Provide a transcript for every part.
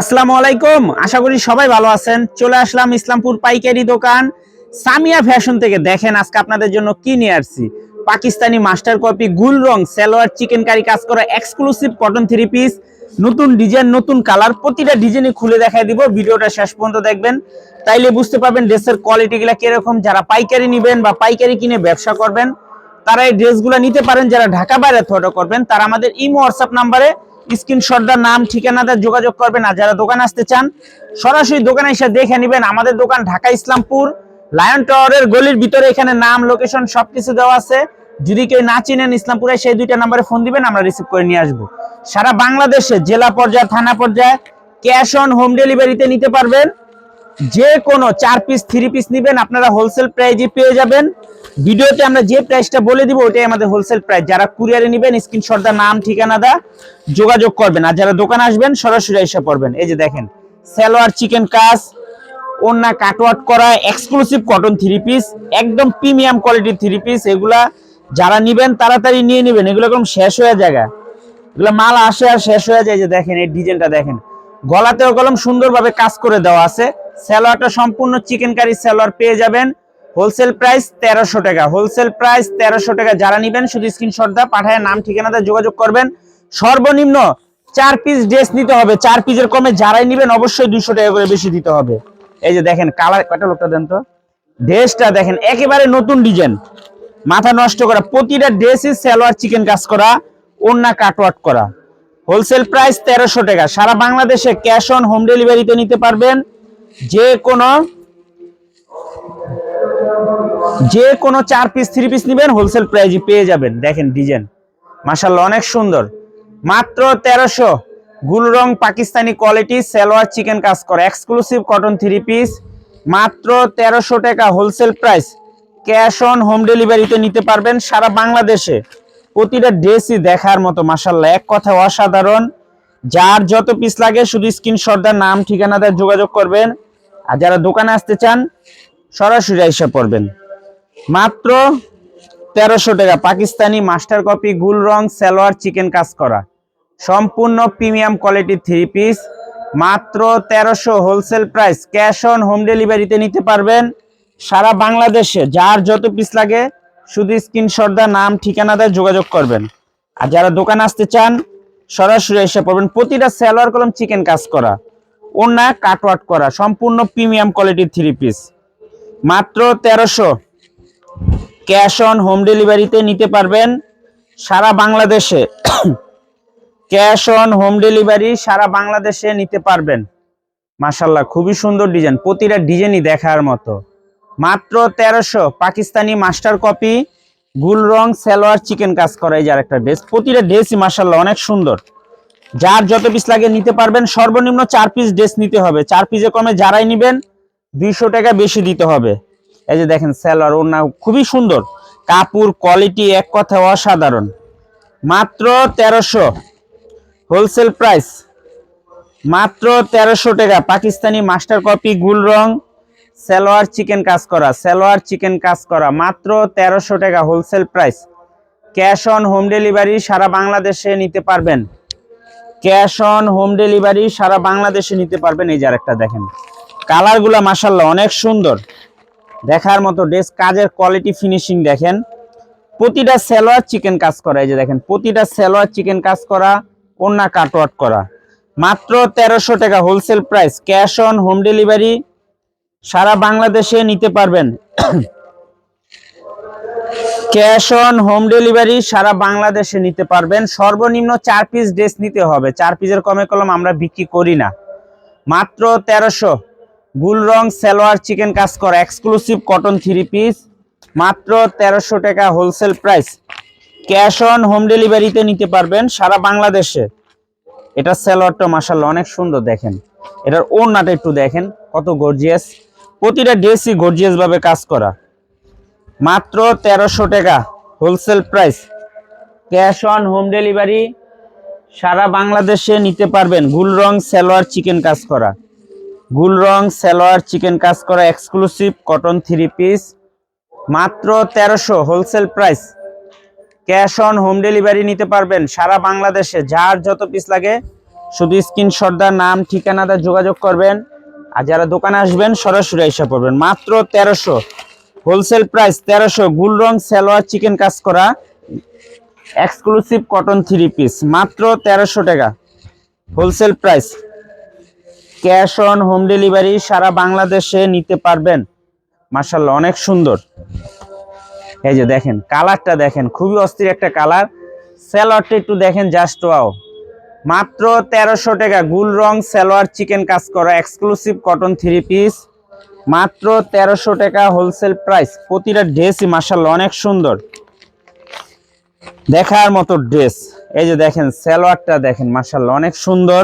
আসসালামু আলাইকুম। আশা করি সবাই ভালো আছেন। চলে আসলাম ইসলামপুর পাইকারি দোকান। সামিয়া ফ্যাশন থেকে দেখেন আজকে আপনাদের জন্য কি নিয়ে আসছি। পাকিস্তানি মাস্টার কপি, গুল রং, সালোয়ার, চিকেন কারি কাজ করা এক্সক্লুসিভ কটন থ্রি পিস নতুন ডিজাইন নতুন কালার প্রতিটা ডিজাইনে খুলে দেখাই দিব। ভিডিওটা শেষ পর্যন্ত দেখবেন। তাইলে বুঝতে পারবেন ড্রেসের কোয়ালিটি গুলা কীরকম। যারা পাইকারি নিবেন বা পাইকারি কিনে ব্যবসা করবেন, তারা এই ড্রেসগুলো নিতে পারেন। যারা ঢাকা বাইরে থটো করবেন, তারা আমাদের ইমো, হোয়াটসঅ্যাপ নাম্বারে স্ক্রিনশটটার নাম, ঠিকানাটা যোগাযোগ করবেন আর যারা দোকান আসতে চান, সরাসরি দোকানে এসে দেখে নেবেন। আমাদের দোকান ঢাকা ইসলামপুর, লায়ন টাওয়ারের গলির ভিতরে এখানে নাম, লোকেশন সবকিছু দেওয়া আছে। যদি কেউ না চিনেন ইসলামপুরে, সেই দুইটা নাম্বারে ফোন দিবেন, আমরা রিসিভ করে নিয়ে আসব। সারা বাংলাদেশে, জেলা পর্যায়ে, থানা পর্যায়ে, ক্যাশ অন হোম ডেলিভারিতে নিতে পারবেন। যে কোনো চার পিস থ্রি পিস নিবেন, আপনারা হোলসেল প্রাইজে পেয়ে যাবেন। ভিডিওতে আমরা যে প্রাইসটা বলে দিব, ওটাই আমাদের হোলসেল প্রাইস যারা কুরিয়ারে নেবেন স্ক্রিনশট দা নাম, ঠিকানা দা যোগাযোগ করবেন। আর যারা দোকানে আসবেন, সরাসরি এসে পড়বেন। এই যে দেখেন, সালোয়ার চিকেন কাজ ওন্না কাটওয়াট করা এক্সক্লুসিভ কটন থ্রি পিস একদম প্রিমিয়াম কোয়ালিটির থ্রি পিস এগুলা যারা নিবেন, তাড়াতাড়ি নিয়ে নেবেন। এগুলো একদম শেষ হয়ে জায়গা। এগুলো মাল আসে আর শেষ হয়ে যায়। যে দেখেন, এই ডিজাইনটা দেখেন। গলাতেও কলম সুন্দরভাবে কাজ করে দেওয়া আছে। সালোয়ারটা সম্পূর্ণ চিকেন কারি সালোয়ার পেয়ে যাবেন। হোলসেল প্রাইস তেরোশো টাকা। হোলসেল প্রাইস তেরোশো টাকা। যারা নিবেন, শুধু স্ক্রিনশট দা পাঠায় নাম, ঠিকানাতে যোগাযোগ করবেন। সর্বনিম্ন চার পিস ড্রেস নিতে হবে। চার পিসের কমে যারাই নিবেন, অবশ্যই দুশো টাকা করে বেশি দিতে হবে। এই যে দেখেন কালার কটা লোকটা দেন তো? ড্রেসটা দেখেন, একেবারে নতুন ডিজাইন মাথা নষ্ট করা, প্রতিটা ড্রেসই সালোয়ার চিকেন কাজ করা ওন্না কাটওয়াট করা। হোলসেল প্রাইস তেরোশো টাকা। সারা বাংলাদেশে ক্যাশ অন হোম ডেলিভারিতে নিতে পারবেন। যে কোনো যে কোনো চার পিস থ্রি পিস নেবেন হোলসেল প্রাইজে পেয়ে যাবেন। দেখেন ডিজাইন মাসাল্লাহ অনেক সুন্দর। মাত্র তেরোশো। গুল রং পাকিস্তানি কোয়ালিটি সালোয়ার চিকেন কাজ করে। এক্সক্লুসিভ কটন থ্রি পিস মাত্র তেরোশো টাকা wholesale price cash on home ডেলিভারিতে নিতে পারবেন সারা বাংলাদেশে। প্রতিটা ড্রেসই দেখার মতো মাসাল্লাহ এক কথা অসাধারণ। যার যত পিস লাগে, শুধু স্ক্রিনশট দেন, নাম, ঠিকানা দেয় যোগাযোগ করবেন। আর যারা দোকানে আসতে চান, সরাসরি এসে পড়বেন। মাত্র তেরোশো টাকা, পাকিস্তানি মাস্টার কপি গুল রং, সালোয়ার চিকেন কাজ করা। সম্পূর্ণ প্রিমিয়াম কোয়ালিটি থ্রি পিস মাত্র তেরোশো wholesale price cash on home ডেলিভারিতে নিতে পারবেন। সারা বাংলাদেশে যার যত পিস লাগে, শুধু স্ক্রিনশট দা নাম, ঠিকানা দেয় যোগাযোগ করবেন। আর যারা দোকানে আসতে চান সরাসরি এসে পড়বেন। প্রতিটা সালোয়ার কলম চিকেন কাজ করা ওনা কাটওয়াট করা, সম্পূর্ণ প্রিমিয়াম কোয়ালিটির থ্রি পিস মাত্র তেরোশো। ক্যাশ অন হোম ডেলিভারিতে নিতে পারবেন সারা বাংলাদেশে। ক্যাশ অন হোম ডেলিভারি সারা বাংলাদেশে নিতে পারবেন। মাসাল্লাহ খুবই সুন্দর ডিজাইন প্রতিটা ডিজাইনই দেখার মতো। মাত্র তেরোশো। পাকিস্তানি মাস্টার কপি গুল রং, সালোয়ার, চিকেন কাজ করা এই যে আরেকটা ড্রেস প্রতিটা ড্রেসই মাসাল্লাহ অনেক সুন্দর। যার যত পিস লাগে নিতে পারবেন। সর্বনিম্ন চার পিস ড্রেস নিতে হবে। চার পিসে কমে যারাই নিবেন, দুইশো টাকা বেশি দিতে হবে। এই যে দেখেন স্যালোয়ার ওর না খুবই সুন্দর। কাপড় কোয়ালিটি এক কথা অসাধারণ। মাত্র তেরোশো। হোলসেল প্রাইস মাত্র তেরোশো টাকা। পাকিস্তানি মাস্টার কপি গুল রং সালোয়ার চিকেন কাজ করা, সালোয়ার চিকেন কাজ করা। মাত্র তেরোশো টাকা wholesale price cash on home delivery সারা বাংলাদেশে নিতে পারবেন। ক্যাশ অন হোম ডেলিভারি সারা বাংলাদেশে নিতে পারবেন। এই যে আরেকটা দেখেন। কালারগুলো মাসাল্লাহ অনেক সুন্দর। দেখার মতো ড্রেস কাজের কোয়ালিটি ফিনিশিং দেখেন। প্রতিটা সালোয়ার চিকেন কাজ করা। এই যে দেখেন, প্রতিটা সালোয়ার চিকেন কাজ করা ওন্না কাটওয়াট করা। মাত্র তেরোশো টাকা wholesale price cash on home delivery সারা বাংলাদেশে নিতে পারবেন। ক্যাশ অন হোম ডেলিভারি সারা বাংলাদেশে নিতে পারবেন। সর্বনিম্ন চার পিস ড্রেস নিতে হবে। চার পিসের কমে কলম আমরা বিক্রি করি না। মাত্র তেরোশো। গুল রং, সালোয়ার, চিকেন কাজ করা। এক্সক্লুসিভ কটন থ্রি পিস মাত্র তেরোশো টাকা wholesale price cash on home ডেলিভারিতে নিতে পারবেন সারা বাংলাদেশে। এটা সালোয়ারটা মাসাল্লাহ অনেক সুন্দর দেখেন। এটার ওড়নাটা একটু দেখেন। কত গর্জিয়াস প্রতিটা ড্রেসই গর্জিয়াস ভাবে কাজ করা। মাত্র তেরোশো টাকা wholesale price cash on home delivery সারা বাংলাদেশে নিতে পারবেন গুল রং সালোয়ার চিকেন কাজ করা। গুল রং সালোয়ার চিকেন কাজ করা এক্সক্লুসিভ কটন থ্রি পিস মাত্র তেরোশো wholesale price cash on home delivery নিতে পারবেন সারা বাংলাদেশে। যার যত পিস লাগে, শুধু স্ক্রিনশট দা নাম ঠিকানাটা যোগাযোগ করবেন। আর যারা দোকানে আসবেন, সরাসরি এসে পড়বেন। মাত্র তেরোশো। হোলসেল প্রাইস তেরোশো। গুল রং সালোয়ার চিকেন কাজ করা। এক্সক্লুসিভ কটন থ্রি পিস মাত্র তেরোশো টাকা। Wholesale price cash on home delivery সারা বাংলাদেশে নিতে পারবেন। মার্শাল্লাহ অনেক সুন্দর। এই যে দেখেন কালারটা দেখেন, খুবই অস্থির একটা কালার স্যালোয়ারটা একটু দেখেন জাস্ট ওয়াও মাত্র তেরোশো টাকা গুল রং, সালোয়ার, চিকেন কাজ করা এক্সক্লুসিভ কটন থ্রি পিস মাত্র তেরোশো টাকা হোলসেল প্রাইস প্রতিটা ড্রেসই মার্শাল্লাহ অনেক সুন্দর। দেখার মতো ড্রেস এই যে দেখেন, সালোয়ারটা দেখেন মার্শাল্লাহ অনেক সুন্দর।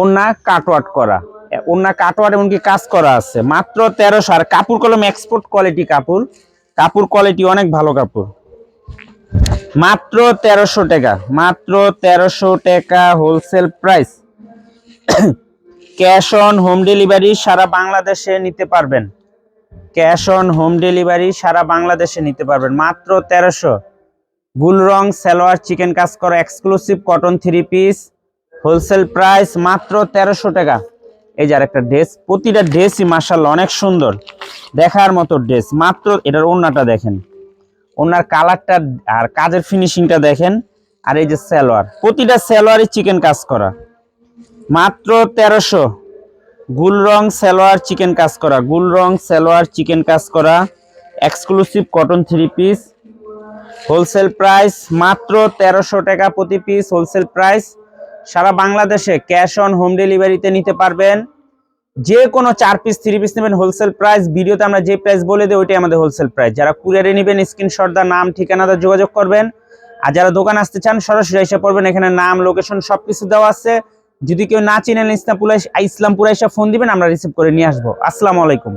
ওনা কাটওয়াট করা। ওনা কাটওয়াট এমনকি কাজ করা আছে। মাত্র তেরোশো। আর কাপড় কলম এক্সপোর্ট কোয়ালিটি কাপড়। কাপড় কোয়ালিটি অনেক ভালো কাপড়। মাত্র তেরোশো টাকা, মাত্র তেরোশো টাকা wholesale price cash on home delivery সারা বাংলাদেশে নিতে পারবেন। ক্যাশ অন হোম ডেলিভারি সারা বাংলাদেশে নিতে পারবেন। মাত্র তেরোশো। গুল রং, সালোয়ার, চিকেন কাজ করা exclusive cotton three piece wholesale price মাত্র তেরোশো টাকা। এই যে একটা ড্রেস প্রতিটা ড্রেসই মার্শাল অনেক সুন্দর। দেখার মতো ড্রেস মাত্র এটার ওড়নাটা দেখেন। ওনার কালারটা আর কাজের ফিনিশিংটা দেখেন, আর এই যে সালোয়ার। প্রতিটা সালোয়ারই চিকেন কাজ করা। মাত্র তেরোশো। গুল রং সালোয়ার চিকেন কাজ করা। গুল রং সালোয়ার চিকেন কাজ করা। Exclusive cotton three piece wholesale price মাত্র তেরোশো টাকা প্রতি পিস হোলসেল প্রাইস সারা বাংলাদেশে ক্যাশ অন হোম ডেলিভারিতে নিতে পারবেন। যে কোনো চার পিস থ্রি পিস নেবেন হোলসেল প্রাইস ভিডিওতে আমরা যে প্রাইস বলে দিই, ওইটাই আমাদের হোলসেল প্রাইস যারা কুরিয়ারে নেবেন স্ক্রিনশট দা নাম ঠিকানাটা যোগাযোগ করবেন। আর যারা দোকান আসতে চান, সরাসরি এসে পড়বেন, এখানে নাম লোকেশন সব কিছু দেওয়া আছে। যদি কেউ না চিনেন, ইসলামপুর ইসলামপুর এসে ফোন দিবেন, আমরা রিসিভ করে নিয়ে আসব। আসসালামু আলাইকুম।